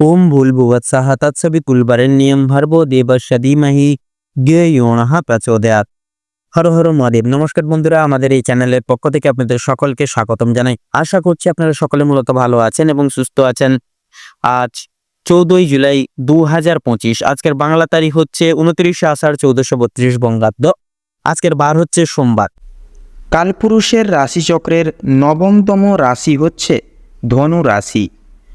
ओम भूलभुवत्सः तत्सवितुल्बरेण्यं भर्गो দেবস্য ধীমহি জ্ঞেয়ণঃ প্রচোদয়াৎ হর হর মহাদেব নমস্কার বন্ধুরা আমাদের এই চ্যানেলের পক্ষ থেকে আপনাদের সকলকে স্বাগতম জানাই আশা করছি আপনারা সকলে মূলত ভালো আছেন এবং সুস্থ আছেন আজ চৌদ্দই জুলাই দু হাজার পঁচিশ আজকের বাংলা তারিখ হচ্ছে উনত্রিশে আষাঢ় চৌদ্দশো বত্রিশ বঙ্গাব্দ আজকের বার হচ্ছে সোমবার কালপুরুষের রাশিচক্রের নবমতম রাশি হচ্ছে ধনু রাশি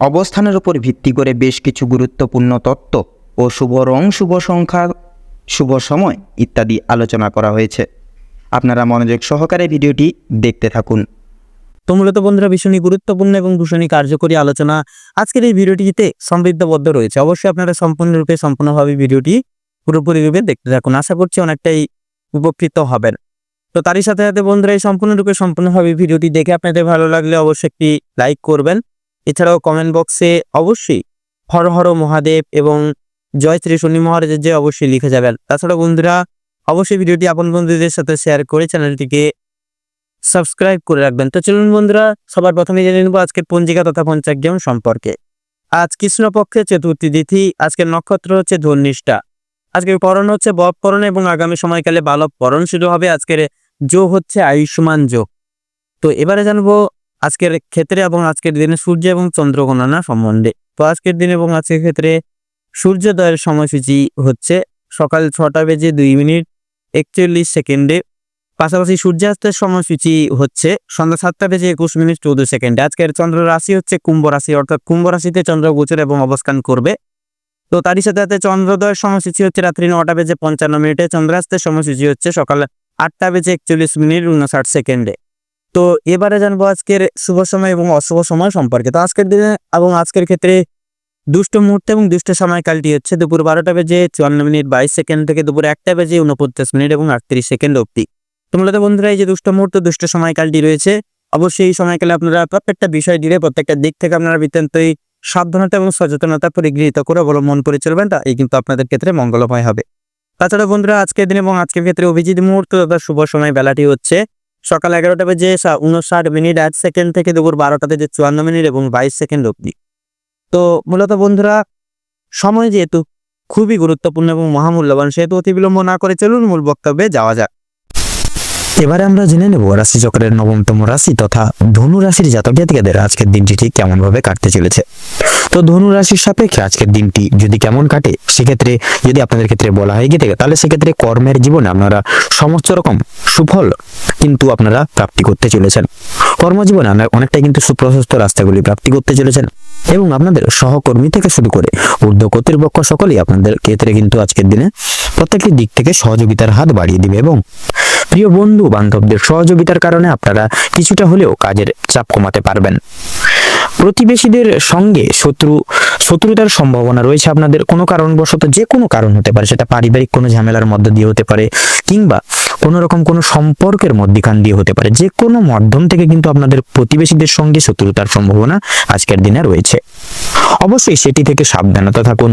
অবস্থানের উপর ভিত্তি করে বেশ কিছু গুরুত্বপূর্ণ তত্ত্ব ও শুভ রং, শুভ সংখ্যা, শুভ সময় ইত্যাদি আলোচনা করা হয়েছে। আপনারা মনোযোগ সহকারে ভিডিওটি দেখতে থাকুন। তো মূলত বন্ধুরা, ভীষণই গুরুত্বপূর্ণ এবং ভীষণই কার্যকরী আলোচনা আজকের এই ভিডিওটিতে সমৃদ্ধবদ্ধ রয়েছে। অবশ্যই আপনারা সম্পূর্ণরূপে, সম্পূর্ণভাবে ভিডিওটি পুরোপুরি রূপে দেখতে থাকুন। আশা করছি অনেকটাই উপকৃত হবেন। তো তারই সাথে সাথে বন্ধুরা, এই সম্পূর্ণরূপে, সম্পূর্ণভাবে ভিডিওটি দেখে আপনাদের ভালো লাগলে অবশ্যই একটি লাইক করবেন। এছাড়াও কমেন্ট বক্সে অবশ্যই হর হর মহাদেব এবং জয় শ্রী শনি মহারাজের যে অবশ্যই লিখে যাবেন। তাছাড়া বন্ধুরা, অবশ্যই ভিডিওটি আপন বন্ধুদের সাথে শেয়ার করে চ্যানেলটিকে সাবস্ক্রাইব করে রাখবেন। তো চলুন বন্ধুরা, সবার প্রথমে জেনে নেব আজকের পঞ্জিকা তথা পঞ্চাগ্রাম সম্পর্কে। আজ কৃষ্ণপক্ষে চতুর্থী তিথি, আজকের নক্ষত্র হচ্ছে ধর্নিষ্ঠা। আজকের করণ হচ্ছে বপকরণ এবং আগামী সময়কালে বালক করণ শুরু হবে। আজকের যোগ হচ্ছে আয়ুষ্মান যোগ। তো এবারে জানব আজকের ক্ষেত্রে এবং আজকের দিনে সূর্য এবং চন্দ্র গণনা সম্বন্ধে। তো আজকের দিন এবং আজকের ক্ষেত্রে সূর্যোদয়ের সময়সূচি হচ্ছে সকাল ছটা বেজে দুই মিনিট একচল্লিশ সেকেন্ডে। পাশাপাশি সূর্যাস্তের সময়সূচি হচ্ছে সন্ধ্যা সাতটা বেজে একুশ মিনিট চৌদ্দ সেকেন্ডে। আজকের চন্দ্র রাশি হচ্ছে কুম্ভ রাশি, অর্থাৎ কুম্ভ রাশিতে চন্দ্র গোচর এবং অবস্থান করবে। তো তারই সাথে সাথে চন্দ্রোদয়ের সময়সূচি হচ্ছে রাত্রি নটা বেজে পঞ্চান্ন মিনিটে। চন্দ্রাস্তের সময়সূচি হচ্ছে সকাল আটটা বেজে একচল্লিশ মিনিট উনষাট সেকেন্ডে। তো এবারে জানব আজকের শুভ সময় এবং অশুভ সময় সম্পর্কে। তো আজকের দিনে এবং আজকের ক্ষেত্রে দুষ্ট মুহূর্ত এবং দুষ্ট সময়কালটি হচ্ছে দুপুর বারোটা বেজে চুয়ান্ন মিনিট বাইশ সেকেন্ড থেকে দুপুর একটা বেজে উনপঞ্চাশ মিনিট এবং আটত্রিশ সেকেন্ড অবধি। তো মূলত বন্ধুরা, এই যে দুষ্ট মুহূর্ত, দুষ্ট সময়কালটি রয়েছে, অবশ্যই এই সময়কালে আপনারা প্রত্যেকটা বিষয় দিয়ে প্রত্যেকটা দিক থেকে আপনারা বিতান্তই সাবধানতা এবং সচেতনতা পরিগৃহীত করে অবলম্বন করে চলবেন, তা এই কিন্তু আপনাদের ক্ষেত্রে মঙ্গলময় হবে। তাছাড়া বন্ধুরা, আজকের দিন এবং আজকের ক্ষেত্রে অভিজিৎ মুহূর্ত তথা শুভ সময় বেলাটি হচ্ছে সকাল এগারোটা বেজে উনষাট মিনিট এক সেকেন্ড থেকে দুপুর বারোটাতে যে চুয়ান্ন মিনিট এবং বাইশ সেকেন্ড অবধি। তো মূলত বন্ধুরা, সময় যেহেতু খুবই গুরুত্বপূর্ণ এবং মহামূল্যবান, সেহেতু অতি বিলম্ব না করে চলুন মূল বক্তব্যে যাওয়া যাক। এবারে আমরা জেনে নেব রাশি চক্রের নবমতম রাশি তথা ধনু রাশির জাতক জাতিকাদের আজকের দিনটি ঠিক কেমন ভাবে কাটতে চলেছে। তো ধনু রাশির সাপেক্ষে আজকের দিনটি যদি কেমন কাটে, সেক্ষেত্রে যদি আপনাদের ক্ষেত্রে বলা হয় গিয়ে থাকে তাহলে সেক্ষেত্রে কর্মের জীবনে আপনারা সমস্ত রকম সুফল কিন্তু আপনারা প্রাপ্তি করতে চলেছেন। কর্মজীবনে আপনারা অনেকটাই কিন্তু সুপ্রশস্ত রাস্তাগুলি প্রাপ্তি করতে চলেছেন এবং আপনাদের সহকর্মী থেকে শুরু করে ঊর্ধ্ব কর্তৃপক্ষ সকলেই আপনাদের ক্ষেত্রে কিন্তু আজকের দিনে প্রত্যেকটি দিক থেকে সহযোগিতার হাত বাড়িয়ে দিবে এবং প্রিয় বন্ধু বান্ধবদের সহযোগিতার কারণে আপনারা কিছুটা হলেও কাজের চাপ কমাতে পারবেন। প্রতিবেশীদের সঙ্গে শত্রু, শত্রুতার সম্ভাবনা রয়েছে আপনাদের কোনো কারণবশত যে কোনো কারণ হতে পারে, সেটা পারিবারিক কোনো ঝামেলার মধ্যে দিয়ে হতে পারে কিংবা কোনো রকম কোনো সম্পর্কের মধ্যিখান দিয়ে হতে পারে। যে কোনো মাধ্যম থেকে কিন্তু আপনাদের প্রতিবেশীদের সঙ্গে শত্রুতার সম্ভাবনা আজকের দিনে রয়েছে। অবশ্যই সেটি থেকে সাবধানতা থাকুন,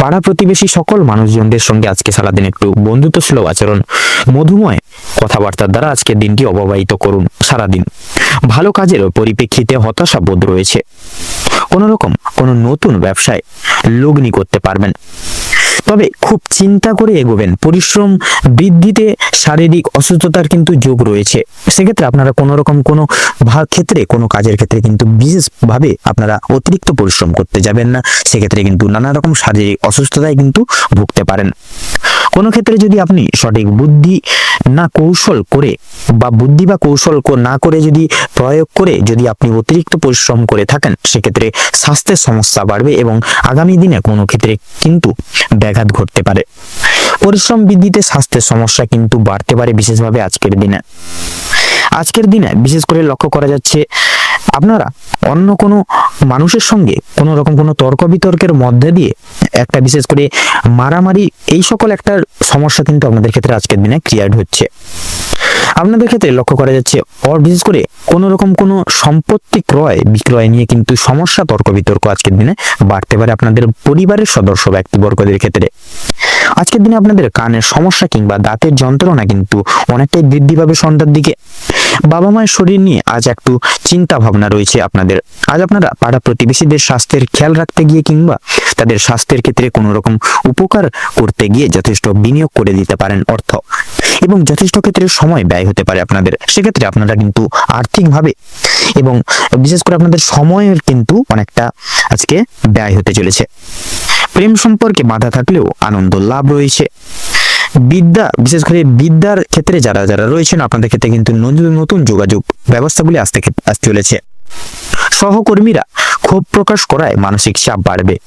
পাড়া প্রতিবেশী সকল মানুষজনদের সঙ্গে আজকে সারাদিন একটু বন্ধুত্ব সুলভ আচরণ, মধুময় কথাবার্তার দ্বারা আজকের দিনটি অববাহিত করুন, সারাদিন। ভালো কাজের পরিপ্রেক্ষিতে হতাশা বোধ রয়েছে। কোনো রকম কোনো নতুন ব্যবসায় লগ্নি করতে পারবেন। তবে খুব চিন্তা করে এগোবেন। পরিশ্রম বৃদ্ধিতে শারীরিক অসুস্থতার কিন্তু যোগ রয়েছে। সেক্ষেত্রে আপনারা কোনো রকম কোনো ক্ষেত্রে, কোনো কাজের ক্ষেত্রে কিন্তু বিশেষভাবে আপনারা অতিরিক্ত পরিশ্রম করতে যাবেন না। সেক্ষেত্রে কিন্তু নানা রকম শারীরিক অসুস্থতায় কিন্তু ভুগতে পারেন। কোনো ক্ষেত্রে যদি আপনি সঠিক বুদ্ধি না কৌশল করে বা বুদ্ধি বা কৌশল না করে যদি প্রয়োগ করে যদি আপনি অতিরিক্ত পরিশ্রম করে থাকেন, সেক্ষেত্রে স্বাস্থ্যের সমস্যা বাড়বে এবং আগামী দিনে কোনো ক্ষেত্রে কিন্তু ব্যাঘাত ঘটতে পারে। পরিশ্রম বৃদ্ধিতে স্বাস্থ্যের সমস্যা কিন্তু বাড়তে পারে বিশেষভাবে আজকের দিনে। আজকের দিনে বিশেষ করে লক্ষ্য করা যাচ্ছে, আপনারা অন্য কোনো মানুষের সঙ্গে কোনো রকম কোনো তর্ক বিতর্কের মধ্যে দিয়ে একটা বিশেষ করে মারামারি, এই সকল একটা সমস্যা কিন্তু আপনাদের ক্ষেত্রে আজকের দিনে ক্রিয়েট হচ্ছে। আপনাদের ক্ষেত্রে লক্ষ্য করা যাচ্ছে আর বিশেষ করে কোনো রকম কোনো সম্পত্তি ক্রয়, বিক্রয় নিয়ে কিন্তু সমস্যা, তর্ক, বিতর্ক আজকের দিনে বাড়তে পারে আপনাদের পরিবারের সদস্য, ব্যক্তিবর্গদের ক্ষেত্রে। আজকের দিনে আপনাদের কানের সমস্যা কিংবা দাঁতের যন্ত্রণা কিন্তু অনেকটাই বৃদ্ধি পাবে সন্ধ্যার দিকে। বাবা মায়ের শরীর নিয়ে আজ একটু চিন্তা ভাবনা রয়েছে আপনাদের। আজ আপনারা পাড়া প্রতিবেশীদের স্বাস্থ্যের খেয়াল রাখতে গিয়ে কিংবা তাদের স্বাস্থ্যের ক্ষেত্রে কোনো রকম উপকার করতে গিয়ে যথেষ্ট বিনিয়োগ করে দিতে পারেন অর্থ। এবং যথেষ্ট ক্ষেত্রে সময় ব্যয় হতে পারে আপনাদের। সেক্ষেত্রে আপনারা কিন্তু আর্থিকভাবে এবং বিশেষ করে আপনাদের সময়ের কিন্তু অনেকটা আজকে ব্যয় হতে চলেছে। প্রেম সম্পর্কে বাধা থাকলেও আনন্দ লাভ রয়েছে। বিদ্যা, বিশেষ করে বিদ্যার ক্ষেত্রে যারা যারা রয়েছেন, আপনাদের ক্ষেত্রে কিন্তু নতুন নতুন যোগাযোগ ব্যবস্থাগুলি আসতে আসতে চলেছে। সহকর্মীরা ক্ষোভ প্রকাশ করায় মানসিক চাপ বাড়বে।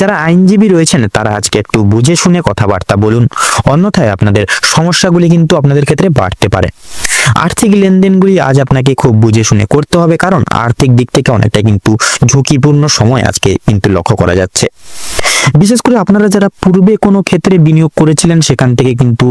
যারা আইনজীবী রয়েছেন, তারা আজকে একটু বুঝে শুনে কথাবার্তা বলুন। অন্যথায় আপনাদের সমস্যাগুলি কিন্তু আপনাদের ক্ষেত্রে বাড়তে পারে। আর্থিক লেনদেনগুলি আজ আপনাকে খুব বুঝে শুনে করতে হবে, কারণ আর্থিক দিক থেকে অনেকটা কিন্তু ঝুঁকিপূর্ণ সময় আজকে কিন্তু লক্ষ্য করা যাচ্ছে। বিশেষ করে আপনারা যারা পূর্বে কোনো ক্ষেত্রে বিনিয়োগ করেছিলেন, সেখান থেকে কিন্তু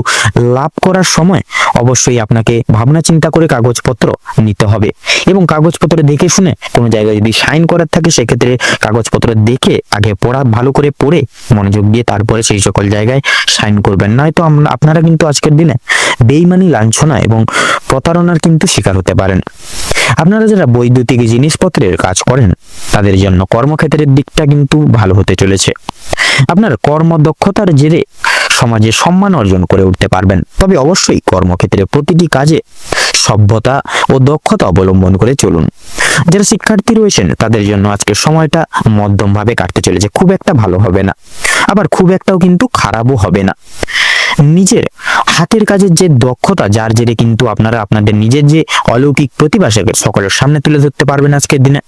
লাভ করার সময় অবশ্যই আপনাকে ভাবনা চিন্তা করে কাগজপত্র নিতে হবে। এবং কাগজপত্র দেখে শুনে কোনো জায়গায় যদি সাইন করার থাকে, সেক্ষেত্রে কাগজপত্র দেখে, আগে পড়া, ভালো করে পড়ে মনোযোগ দিয়ে তারপরে সেই সকল জায়গায় সাইন করবেন। নয়তো আপনারা কিন্তু আজকের দিনে বেইমানি লাঞ্ছনা এবং প্রতারণার কিন্তু শিকার হতে পারেন। আপনারা যারা বৈদ্যুতিক জিনিসপত্রের কাজ করেন, তাদের জন্য কর্মক্ষেত্রের দিকটা কিন্তু ভালো হতে চলেছে। আপনার কর্মদক্ষতার জেরে সমাজে সম্মান অর্জন করে উঠতে পারবেন। তবে অবশ্যই কর্মক্ষেত্রে প্রতিটি কাজে সভ্যতা ও দক্ষতা অবলম্বন করে চলুন। যারা শিক্ষার্থী রয়েছেন, তাদের জন্য আজকের সময়টা মধ্যমভাবে কাটতে চলেছে। খুব একটা ভালো হবে না। আবার খুব একটাও কিন্তু খারাপও হবে না। নিজের হাতের কাজের যে দক্ষতা, যার জেরে কিন্তু আপনারা আপনাদের নিজের যে অলৌকিক প্রতিভা সেকে সকলের সামনে তুলে ধরতে পারবেন আজকের দিনে।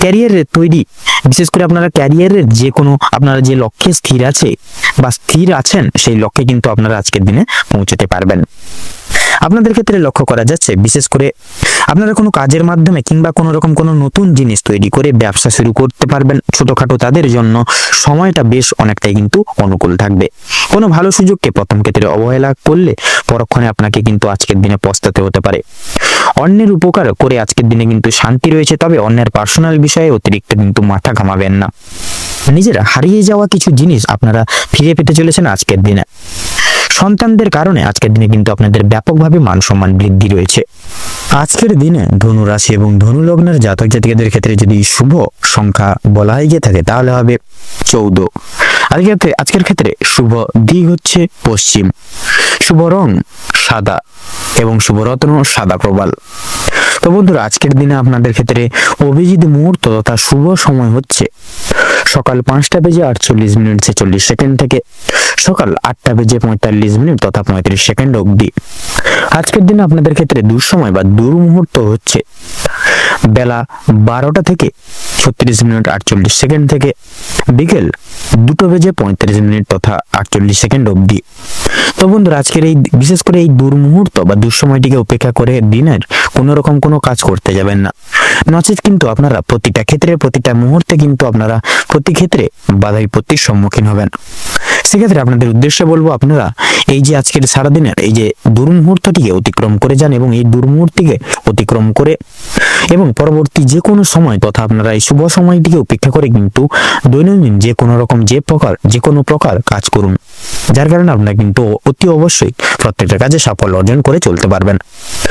ক্যারিয়ারের তৈরি, বিশেষ করে আপনারা ক্যারিয়ারের যে কোনো আপনারা যে লক্ষ্যে স্থির আছে বা স্থির আছেন, সেই লক্ষ্যে কিন্তু আপনারা আজকের দিনে পৌঁছতে পারবেন। আপনাদের ক্ষেত্রে লক্ষ্য করা যাচ্ছে, বিশেষ করে আপনারা কোনো কাজের মাধ্যমে কিংবা কোনো রকম কোনো নতুন জিনিস তৈরি করে ব্যবসা শুরু করতে পারবেন ছোটখাটো তাদের জন্য, সময়টা বেশ অনেকটাই কিন্তু অনুকূল থাকবে। কোনো ভালো সুযোগকে প্রথম ক্ষেত্রে অবহেলা করলে পরক্ষণে আপনাকে কিন্তু আজকের দিনে পস্তাতে হতে পারে। অন্যের উপকার করে আজকের দিনে কিন্তু শান্তি রয়েছে, তবে অন্যের পার্সোনাল বিষয়ে অতিরিক্ত কিন্তু মাথা ঘামাবেন না। নিজের হারিয়ে যাওয়া কিছু জিনিস আপনারা ফিরে পেতে চলেছেন আজকের দিনে। সন্তানদের কারণে আজকের দিনে কিন্তু আপনাদের ব্যাপকভাবে মান সম্মান বৃদ্ধি রয়েছে। আজকের দিনে ধনু রাশি এবং ধনু লগ্নের জাতক জাতিকাদের ক্ষেত্রে যদি শুভ সংখ্যা বলা হয়ে গিয়ে থাকে, তাহলে হবে চৌদ্দ। ক্ষেত্রে, আজকের ক্ষেত্রে শুভ দিক হচ্ছে পশ্চিম। শুভ রং সাদা এবং শুভ রত্ন সাদা প্রবাল। তো বন্ধুরা, আজকের দিনে আপনাদের ক্ষেত্রে অভিজিৎ মুহূর্ত তথা শুভ সময় হচ্ছে সকাল পাঁচটা বেজে আটচল্লিশ মিনিট ছেচল্লিশ সেকেন্ড থেকে সকাল আটটা বেজে পঁয়তাল্লিশ মিনিট তথা পঁয়ত্রিশ সেকেন্ড অবধি। আজকের দিনে আপনাদের ক্ষেত্রে দুঃসময় বা দুর্মুহূর্ত হচ্ছে বেলা বারোটা থেকে ছত্রিশ মিনিট আটচল্লিশ সেকেন্ড থেকে বিকেল দুটো বেজে পঁয়ত্রিশ মিনিট তথা আটচল্লিশ সেকেন্ড অবধি। তো বন্ধুরা, আজকের এই বিশেষ করে এই দুর্মুহূর্ত বা দুঃসময়টিকে উপেক্ষা করে দিনের কোনো রকম কোনো কাজ করতে যাবেন না। নচেত কিন্তু আপনারা প্রতিটা ক্ষেত্রে, প্রতিটা মুহূর্তে কিন্তু আপনারা প্রতি ক্ষেত্রে বাধা বিপত্তির সম্মুখীন হবেন। সেক্ষেত্রে আপনাদের উদ্দেশ্যে বলব, আপনারা এই যে আজকের সারাদিনের এই যে দুর্মুহূর্তটিকে অতিক্রম করে যান এবং এই দুর্মুহূর্তটিকে অতিক্রম করে এবং পরবর্তী যে কোনো সময় তথা আপনারা এই শুভ সময়টিকে উপেক্ষা করে কিন্তু দৈনন্দিন যে কোনো রকম যে প্রকার যে কোনো প্রকার কাজ করুন। যার কারণে আপনারা কিন্তু অতি অবশ্যই প্রত্যেকটা কাজে সাফল্য অর্জন করে চলতে পারবেন।